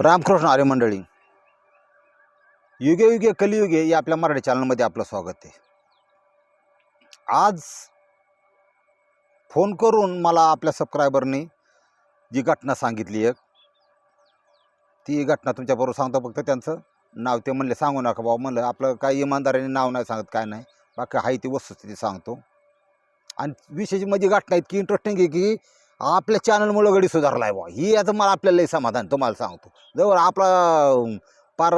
रामकृष्ण आर्य मंडळी युगे युगे कलियुगे या आपल्या मराठी चॅनलमध्ये आपलं स्वागत आहे. आज फोन करून मला आपल्या सबस्क्रायबरनी जी घटना सांगितली एक ती घटना तुमच्याबरोबर सांगतो फक्त त्यांचं नाव ते म्हणले सांगू नका बाबा म्हणलं आपलं काही इमानदारीने नाव नाही सांगत काय नाही. बाकी आहे ती वस्तुस्थिती सांगतो. आणि विशेष म्हणजे घटना इतकी इंटरेस्टिंग आहे की आपल्या चॅनलमुळं गडी सुधारला आहे बा ही याचं मला आपल्याला लई समाधान तुम्हाला सांगतो. जवळ आपला पार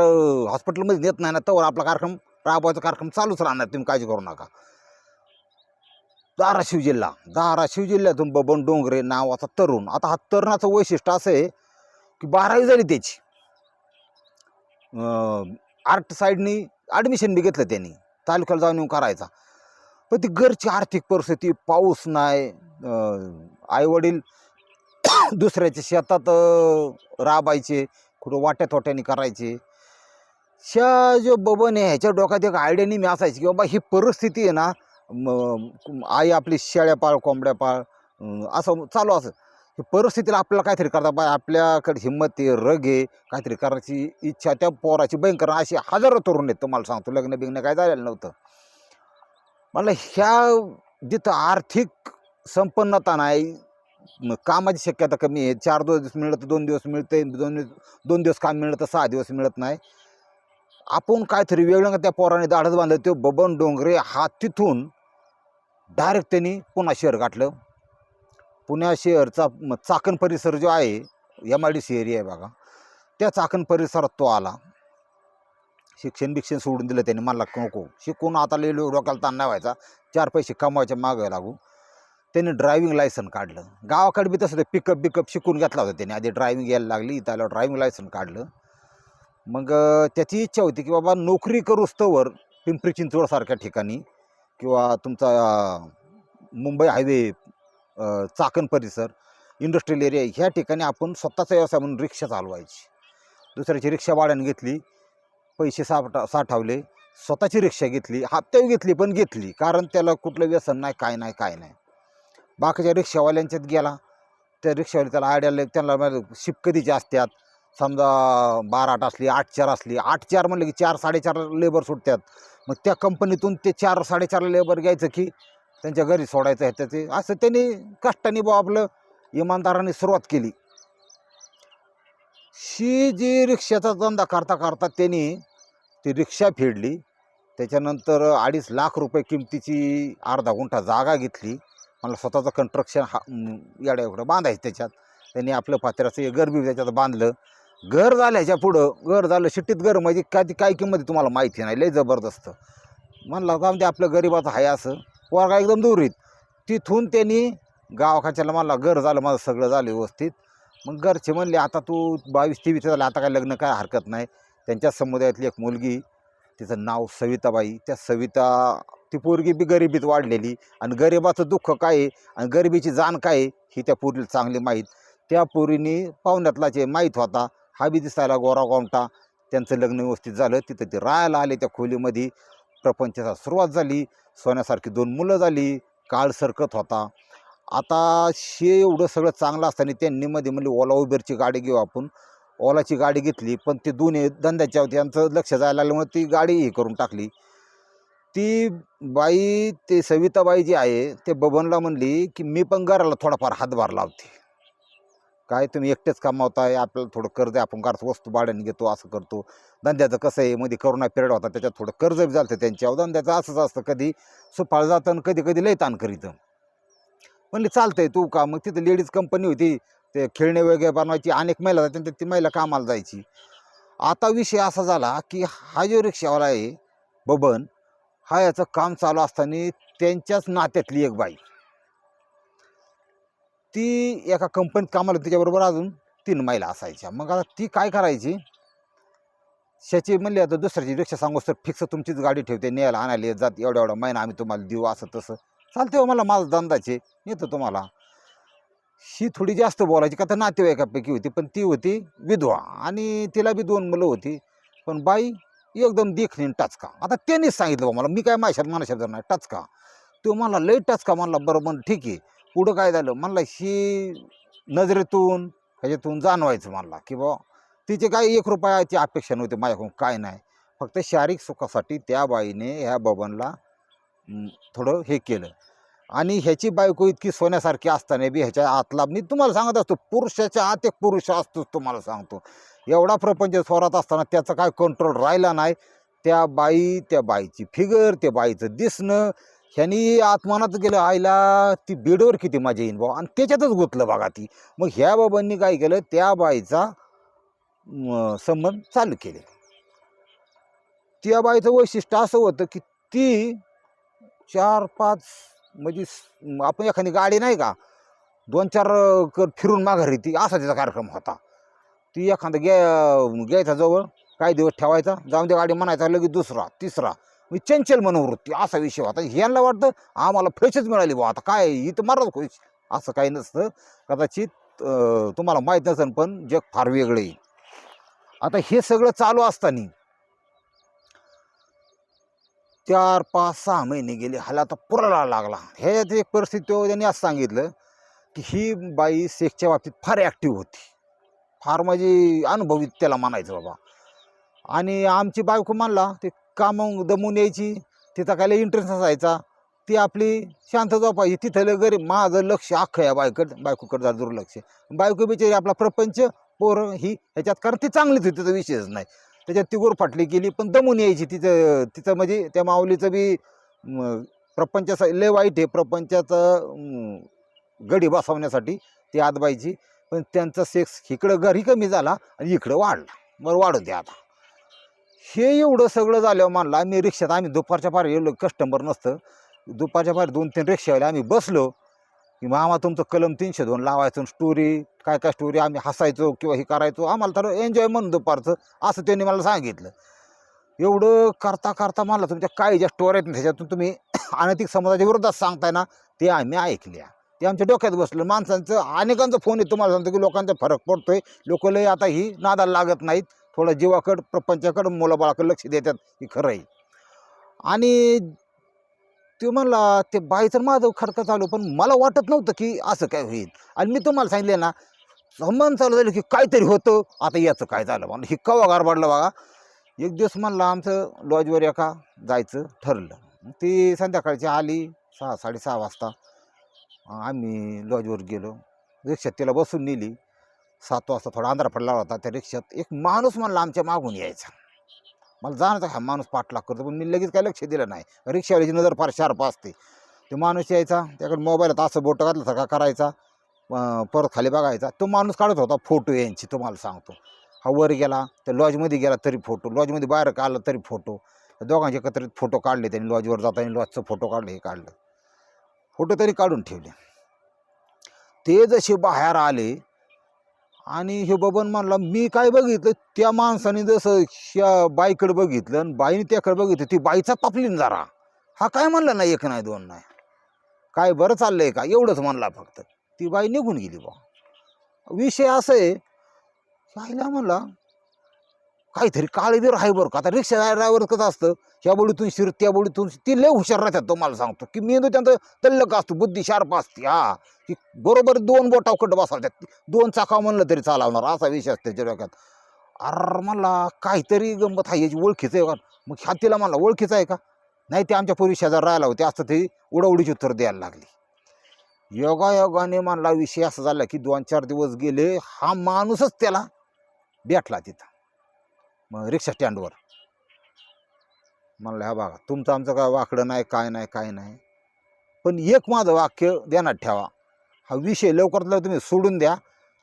हॉस्पिटलमध्ये नेत नाही ना तवर आपला कार्यक्रम राबवायचा कार्यक्रम चालूच राहणार तुम्ही काळजी करू नका. धाराशिव जिल्हा. धाराशिव जिल्ह्यातून बबन डोंगरे नावाचा तरुण. आता हा तरुणाचं वैशिष्ट्य असं आहे की बारावी झाली त्याची. आर्ट साईडनी ॲडमिशन बी घेतलं त्यांनी. तालुक्याला जाऊन येऊन करायचा. पण ती घरची आर्थिक परिस्थिती पाऊस नाही आईवडील दुसऱ्याच्या शेतात राबायचे कुठं वाट्या तोट्याने करायचे. ह्या जो बबन आहे ह्याच्या डोक्यात एक आयडिया मी असायची की बाबा ही परिस्थिती आहे ना आई आपली शेळ्या पाळ कोंबड्या पाळ असं चालू असं. ही परिस्थितीला आपल्याला काहीतरी करता पाहिजे आपल्याकडे हिंमत आहे रग आहे काहीतरी करायची इच्छा त्या पोराची भयंकर अशी हजारो तरुण आहेत तुम्हाला सांगतो लग्न बिग्न काय झालेलं नव्हतं. मला ह्या जिथं आर्थिक संपन्नता नाही कामाची शक्यता कमी आहे. चार दिवस मिळलं तर दोन दिवस मिळते दोन दोन दिवस काम मिळलं तर सहा दिवस मिळत नाही. आपण काहीतरी वेगळं त्या पोराने दाढच बांधलं ते बबन डोंगरे हा तिथून डायरेक्ट त्यांनी पुन्हा शहर गाठलं. पुण्या शहरचा चाकण परिसर जो आहे M I D C area आहे बघा. त्या चाकण परिसरात तो आला. शिक्षण बिक्षण सोडून दिलं त्यांनी. मला नको. शिकून आता लई डोक्याला ताण नाही व्हायचा. चार पैसे कमवायचे मागं लागू. त्यांनी ड्रायव्हिंग लायसन काढलं. गावाकडे बी तसं ते पिकअप बिकअप शिकून घेतला होता त्यांनी. आधी ड्रायव्हिंग यायला लागली इथं आल्यावर ड्रायव्हिंग लायसन काढलं. मग त्याची इच्छा होती की बाबा नोकरी करू स्तवर पिंपरी चिंचवडसारख्या ठिकाणी किंवा तुमचा मुंबई हायवे चाकण परिसर इंडस्ट्रियल एरिया ह्या ठिकाणी आपण स्वतःचा व्यवसाय म्हणून रिक्षा चालवायची. दुसऱ्याची रिक्षा भाड्याने घेतली. पैसे साठा साठवले. स्वतःची रिक्षा घेतली हप्त्यावर घेतली पण घेतली. कारण त्याला कुठलं व्यसन नाही काय नाही काय नाही. बाकीच्या रिक्षावाल्यांच्यात गेला. त्या रिक्षावाले त्याला आयडिया त्यांना शिप कधीची असतात समजा बारा आठ असली आठ चार असली. आठ चार म्हणलं की चार साडेचार लेबर सुटतात मग त्या कंपनीतून ते चार साडेचार लेबर घ्यायचं की त्यांच्या घरी सोडायचं आहे ते असं त्यांनी कष्टाने बा आपलं इमानदाराने सुरुवात केली. शी जी रिक्षाचा धंदा करता करता त्यांनी ती रिक्षा फेडली. त्याच्यानंतर अडीच लाख रुपये किमतीची अर्धा गुंठा जागा घेतली. मला स्वतःचं कन्स्ट्रक्शन हा याड्या एवढं बांधायचं त्याच्यात. त्यांनी आपलं पात्राचं हे घर बी त्याच्यात बांधलं. घर झाल्याच्या पुढं घर झालं शिट्टीत घर म्हणजे काय ती काय किंमत तुम्हाला माहिती नाही. लय जबरदस्त. म्हणलं का म्हणजे आपलं गरिबाचं आहे असं. पोरगा एकदम दुरीत. तिथून त्यांनी गावाखाच्याला मला घर झालं माझं सगळं झालं व्यवस्थित. मग घरचे म्हणले आता तू बावीस तेवीस झाला आता काय लग्न काय हरकत नाही. त्यांच्या समुदायातली एक मुलगी तिचं नाव सविताबाई. त्या सविता ती पोरगी बी गरिबीत वाढलेली आणि गरिबाचं दुःख काय आहे आणि गरिबीची जाण काय आहे ही त्या पोरीला चांगली माहीत. त्या पोरीने पाहुण्यातलाचे माहीत होता हा बी दिसायला गोरा गोमटा त्यांचं लग्न व्यवस्थित झालं. तिथं ते राहायला आले त्या खोलीमध्ये. प्रपंचाचा सुरुवात झाली. सोन्यासारखी दोन मुलं झाली. काळ सरकत होता. आता शे एवढं सगळं चांगलं असताना त्यांनी मध्ये म्हणले ओला उबेरची गाडी घेऊ आपण. ओलाची गाडी घेतली पण ते दोन्ही धंद्याच्या होते. यांचं लक्ष जायला लागल्यामुळे ती गाडी हे करून टाकली. ती बाई ते सविताबाई जी आहे ते बबनला म्हणली की मी पण घराला थोडाफार हातभार लावते. काय तुम्ही एकटेच कमावताय? आपल्याला थोडं कर्ज आहे आपण घरात वस्तू भाड्याने घेतो असं करतो. धंद्याचं कसं आहे? मध्ये करोना पिरियड होता त्याच्यात थोडं कर्ज बी झालं त्यांच्यावर. धंद्याचं असंच असतं कधी. सुफाळ जातं आणि कधी कधी लय ताण करीतं. म्हणले चालतंय तू का? मग तिथं लेडीज कंपनी होती. ते खेळणे वगैरे बनवायची. अनेक महिला जायच्या आणि ती महिला कामाला जायची. आता विषय असा झाला की हा जो रिक्षावाला आहे बबन हा याचं काम चालू असताना त्यांच्याच नात्यातली एक बाई. ती एका कंपनीत कामाला होती, तिच्याबरोबर अजून तीन महिला असायच्या. मग आता ती काय करायची? त्याची म्हणली आता दुसऱ्याची रिक्षा सांगू तर फिक्स तुमचीच गाडी ठेवते. न्यायला आणायला जात. एवढा एवढा महिना आम्ही तुम्हाला देऊ असं तसं. चालते हो मला माझा धंदाचे नेतो तुम्हाला. ही थोडी जास्त बोलायची का तर नातेवाईकापैकी होती पण ती होती विधवा आणि तिला बी दोन मुलं होती. पण बाई एकदम देखणी टचका. आता त्यांनीच सांगितलं बा मला मी काय माझ्यात मनाशात नाही टचका. तो मला लय टचका म्हणला बरं म्हणलं ठीक आहे. पुढं काय झालं? म्हणला ही नजरेतून ह्याच्यातून जाणवायचं म्हणला की बा तिचे काय एक रुपयाची अपेक्षा नव्हती माझ्याकडून काय नाही. फक्त शारीरिक सुखासाठी त्या बाईने ह्या बबनला थोडं हे केलं. आणि ह्याची बायको इतकी सोन्यासारखी असताना बी ह्याच्या आतला मी तुम्हाला सांगत असतो पुरुषाच्या आत एक पुरुष असतोच तुम्हाला सांगतो. एवढा प्रपंच स्वरात असताना त्याचा काय कंट्रोल राहिला नाही. त्या बाई त्या बाईची फिगर त्या बाईचं दिसणं ह्यानी आत्मानात गेलं आईला ती बेडवर किती मजा येईन भाऊ आणि त्याच्यातच गुंतलं बघा ती. मग ह्या बाबांनी काय केलं त्या बाईचा संबंध चालू केले. त्या बाईचं वैशिष्ट्य असं होतं की ती चार पाच म्हणजे आपण एखादी गाडी नाही का दोन चार कर फिरून माघारी ती असा त्याचा कार्यक्रम होता. ती एखादा घ्या घ्यायचा जवळ काही दिवस ठेवायचा जाऊन त्या गाडी म्हणायचा लगेच दुसरा तिसरा. मी चंचल मनोवृत्ती असा विषय होता. ह्यांना वाटतं आम्हाला फ्रेशच मिळाली बा आता काय इथं मारत खुश असं काही नसतं. कदाचित तुम्हाला माहीत नसेल पण जग फार वेगळं आहे. आता हे सगळं चालू असताना चार पाच सहा महिने गेले. ह्याला आता पुराला लागला. ह्याच्यात एक परिस्थिती तो त्यांनी असं सांगितलं की ही बाई सेक्सच्या बाबतीत फार ॲक्टिव्ह होती. फार म्हणजे अनुभवी त्याला म्हणायचं बाबा. आणि आमची बायको म्हणला ते कामं दमून यायची तिचा काय इंटरेस्ट असायचा ती आपली शांत झोपायची पाहिजे तिथलं गरीब माझं लक्ष अख्खं या बायकडं बायकोकडं जरा दुर्लक्ष. बायको बिचारी आपला प्रपंच पोरं ही ह्याच्यात कारण ती चांगलीच होती तर विषयच नाही. त्याच्यात ती गोरफाटली गेली पण दमून यायची तिचं तिचं म्हणजे त्या माऊलीचं बी म, लय वाईट आहे. प्रपंचाचं गडी बसवण्यासाठी ती आदबाईची पण त्यांचा सेक्स इकडं घरी कमी झाला आणि इकडं वाढला. बरं वाढू द्या आता. हे एवढं सगळं झाल्यावर मानला आम्ही रिक्षात आम्ही दुपारच्या पार एवढं कस्टमर नसतं. दुपारच्या पार दोन तीन रिक्षावाले आम्ही बसलो. की मामा तुमचं कलम तीनशे दोन लावायचं स्टोरी काय काय स्टोरी आम्ही हसायचो किंवा हे करायचो आम्हाला तर एन्जॉय म्हणून दुपारचं असं त्यांनी मला सांगितलं. एवढं करता करता मला तुमच्या काही ज्या स्टोरी आहेत ना, त्याच्यातून तुम्ही अनैतिक समाजाच्या विरोधात सांगताय ना ते आम्ही ऐकल्या. ते आमच्या डोक्यात बसलं. माणसांचं अनेकांचं फोन येतो तुम्हाला सांगतो की लोकांचा फरक पडतोय. लोक लय आता ही नादाला लागत नाहीत. थोडं जीवाकडं प्रपंचाकडं मुलाबाळाकडं लक्ष देतात हे खरं आहे. आणि ते म्हणला ते बाईचं माझं खडकं चालू पण मला वाटत नव्हतं की असं काय होईल. आणि मी तुम्हाला सांगितले ना संबंध चालू झालं की काहीतरी होतं. आता याचं काय झालं म्हणलं. हे कवा गारबाडलं बघा. एक दिवस म्हणलं आमचं लॉजवर एका जायचं ठरलं. ती संध्याकाळची आली सहा साडेसहा वाजता. आम्ही लॉजवर गेलो. रिक्षात तिला बसून नेली. सात वाजता थोडा अंधार पडला होता. त्या रिक्षात एक माणूस म्हणला आमच्या मागून यायचा. मला जाणवतं हा माणूस पाठलाग करतो पण मी लगेच काय लक्ष दिलं नाही. रिक्षावाल्याची नजर फार शार्प असते. तो माणूस यायचा त्याकडे मोबाईलात असं बोटं घातलं का करायचा परत खाली बघायचा. तो माणूस काढत होता फोटो यांची तुम्हाला सांगतो. हा वर गेला तर लॉजमध्ये गेला तरी फोटो लॉजमध्ये बाहेर काढला तरी फोटो. दोघांचे एकत्रित फोटो काढले त्यांनी लॉजवर जाताना लॉजचं फोटो काढले हे काढलं. फोटो तरी काढून ठेवले. ते जसे बाहेर आले आणि हे बबन म्हणला मी काय बघितलं? त्या माणसाने जसं ह्या बाईकडे बघितलं आणि बाईने त्याकडे बघितलं ती बाईचा तापली जरा. हा काय म्हणला नाही एक नाही दोन नाही. काय बरं चाललंय का? एवढंच म्हणला फक्त. ती बाई निघून गेली बा विषय असं आहे राहिला म्हणला काहीतरी काळीबीर आहे बरं का? आता रिक्षा ड्रायव्हर कसं असतं? ह्या बोडीतून शिर त्या बोडीतून ती लय हुशार राहतात तुम्हाला सांगतो. की मेंदू त्यांचं तल्लक असतो बुद्धी शार्प असते हा. की बरोबर दोन बोटावकट बसवतात. दोन चाका म्हणलं तरी चालवणार असा विषय असतो त्याच्या डोक्यात. अर मला काहीतरी गंमत आहे याची ओळखीचं आहे का? मग हातीला म्हणला ओळखीचं आहे का? नाही ते आमच्या पूर्वी शेजार राहिला होते असं ते उडावडीची उत्तर द्यायला लागली. योगायोगाने योगाने विषय असा झाला की दोन चार दिवस गेले हा माणूसच त्याला भेटला तिथं. मग रिक्षा स्टँडवर. म्हणलं ह्या बघा तुमचं आमचं काय वाकडं नाही काय नाही काय नाही. पण एक माझं वाक्य ध्यानात ठेवा. हा विषय लवकरात लवकर तुम्ही सोडून द्या.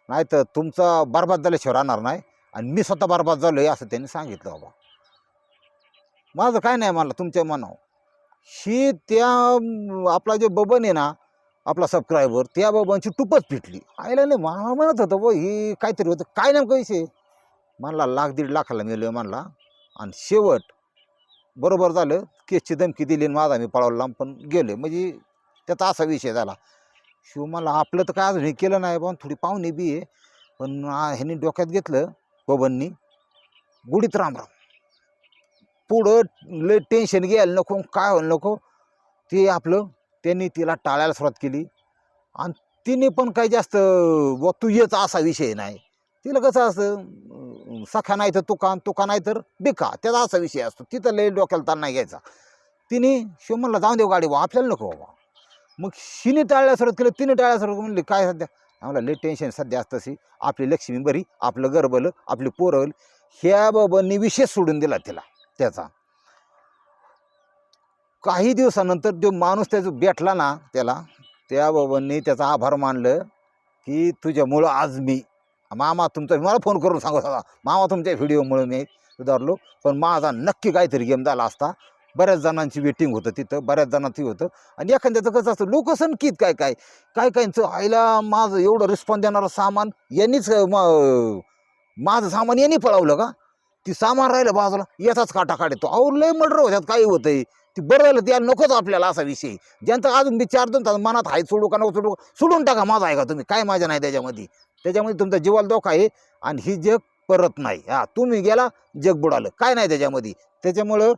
नाहीतर तुमचा बरबाद झाल्याशिवाय राहणार नाही आणि मी स्वतः बरबाद झालो आहे असं त्यांनी सांगितलं बाबा. माझं काय नाही मला तुमच्या मनावर. ही त्या आपला जे बबन आहे ना आपला सबस्क्रायबर त्या बबनची टुपच फिटली. आईला नाही मला म्हणत होतं बो ही काहीतरी होतं. काय नेमकं विषय? म्हणला लाख दीड लाखाला मिळलं म्हणला. आणि शेवट बरोबर झालं. केसची धमकी दिली आणि माझा मी पळवला लांब पण गेलो म्हणजे त्याचा असा विषय झाला. शिव मला आपलं तर काय अजून हे केलं नाही पण थोडी पाहुणे बी आहे. पण ह्यांनी डोक्यात घेतलं बबननी गुढीत रामराम पुढं लय टेन्शन घ्यायला नको काय व्हायला नको. ते आपलं त्यांनी तिला टाळायला सुरुवात केली. आणि तिने पण काही जास्त व तू येच असा विषय नाही. तिला कसं असं सखा नाही तर तुका तुका नाही तर बिका त्याचा असा विषय असतो. तिथं लय डोक्याला ताण नाही घ्यायचा. तिने शिव म्हणला जाऊन देऊ गाडी बा आपल्याला नको बाबा. मग शिने टाळल्या सुरुवात केलं. तिने टाळल्या सुरुवात म्हणली काय सध्या? आम्हाला लय टेन्शन सध्या असतं सी आपली लक्ष्मी बरी आपलं गरबल आपली पोरं ह्या बाबांनी विशेष सोडून दिला तिला त्याचा. काही दिवसानंतर जो माणूस त्याचा भेटला ना त्याला त्या बाबांनी त्याचा आभार मानलं की तुझ्यामुळं आज मी मामा तुमचा मला फोन करून सांगत होता मामा तुमच्या व्हिडिओमुळे मी सुधारलो. पण माझा नक्की काहीतरी गेम झाला असता. बऱ्याच जणांची वेटिंग होतं तिथं बऱ्याच जणांची होतं. आणि एखाद्याचं कसं असतं लोक काय काय? काय कायचं आईला माझं एवढं रिस्पॉन्स देणारं सामान यांनीच माझं सामान यांनी पळवलं का? ती सामान राहिलं बाजूला येताच काटा काढतो अहो लय मर्डर होत्यात काही होतंय. ती बरं राहिलं त्या नकोच आपल्याला असा विषय. ज्यांचा अजून मी चार दोन तास मनात हाय सोडू का नको सोडू सोडून टाका माझा आहे का तुम्ही? काय माझ्या नाही त्याच्यामध्ये? त्याच्यामध्ये तुमचा जीवाला धोका आहे आणि ही जग परत नाही. हा तुम्ही गेला जग बुडालं. काय नाही त्याच्यामध्ये. त्याच्यामुळं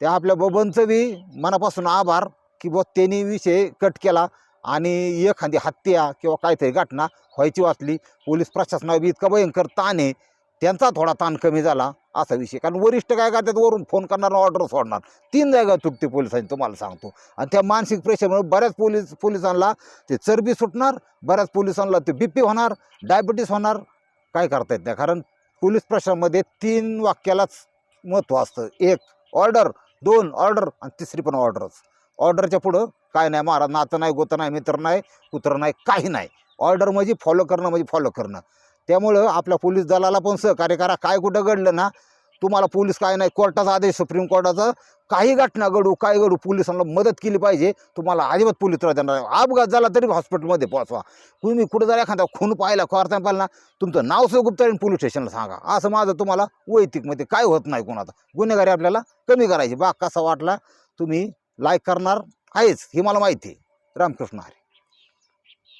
त्या आपल्या बबनचं बी मनापासून आभार की बुवा त्यांनी विषय कट केला आणि एखादी हत्या किंवा काहीतरी घटना व्हायची वाचली पोलीस प्रशासनावर बी इतका भयंकर ताण आहे त्यांचा थोडा ताण कमी झाला असा विषय. कारण वरिष्ठ काय करतात वरून फोन करणार ऑर्डर सोडणार. तीन जागा तुटते पोलिसांनी तुम्हाला सांगतो. आणि त्या मानसिक प्रेशरमुळे बऱ्याच पोलीस पोलिसांना ते चरबी सुटणार बऱ्याच पोलिसांना ते बी पी होणार डायबिटीस होणार. काय करता येत नाही. कारण पोलीस प्रशासनामध्ये तीन वाक्यालाच महत्त्व असतं. एक ऑर्डर दोन ऑर्डर आणि तिसरी पण ऑर्डरच ऑर्डरच्या पुढं काय नाही महाराज नातं नाही गोतं नाही मित्र नाही कुत्र नाही काही नाही. ऑर्डर म्हणजे फॉलो करणं म्हणजे फॉलो करणं. त्यामुळं आपल्या पोलीस दलाला पण सहकार्य करा. काय कुठं घडलं ना तुम्हाला पोलीस काय नाही कोर्टाचा आदेश सुप्रीम कोर्टाचा काही घटना घडू काय घडू पोलिसांना मदत केली पाहिजे तुम्हाला अजिबात पोलीस त्रास देणार नाही. अपघात झाला तरी हॉस्पिटलमध्ये पोहोचवा. तुम्ही कुठं जर एखादा खून पाहिला क्वारतान पाहिला ना तुमचं नाव सुद्धा गुप्त आणि पोलीस स्टेशनला सांगा. असं माझं तुम्हाला वैयक्तिकमध्ये काय होत नाही कोणाचा. गुन्हेगारी आपल्याला कमी करायची. बा कसा वाटला तुम्ही लाईक करणार आहेच हे मला माहिती आहे. रामकृष्ण हरे.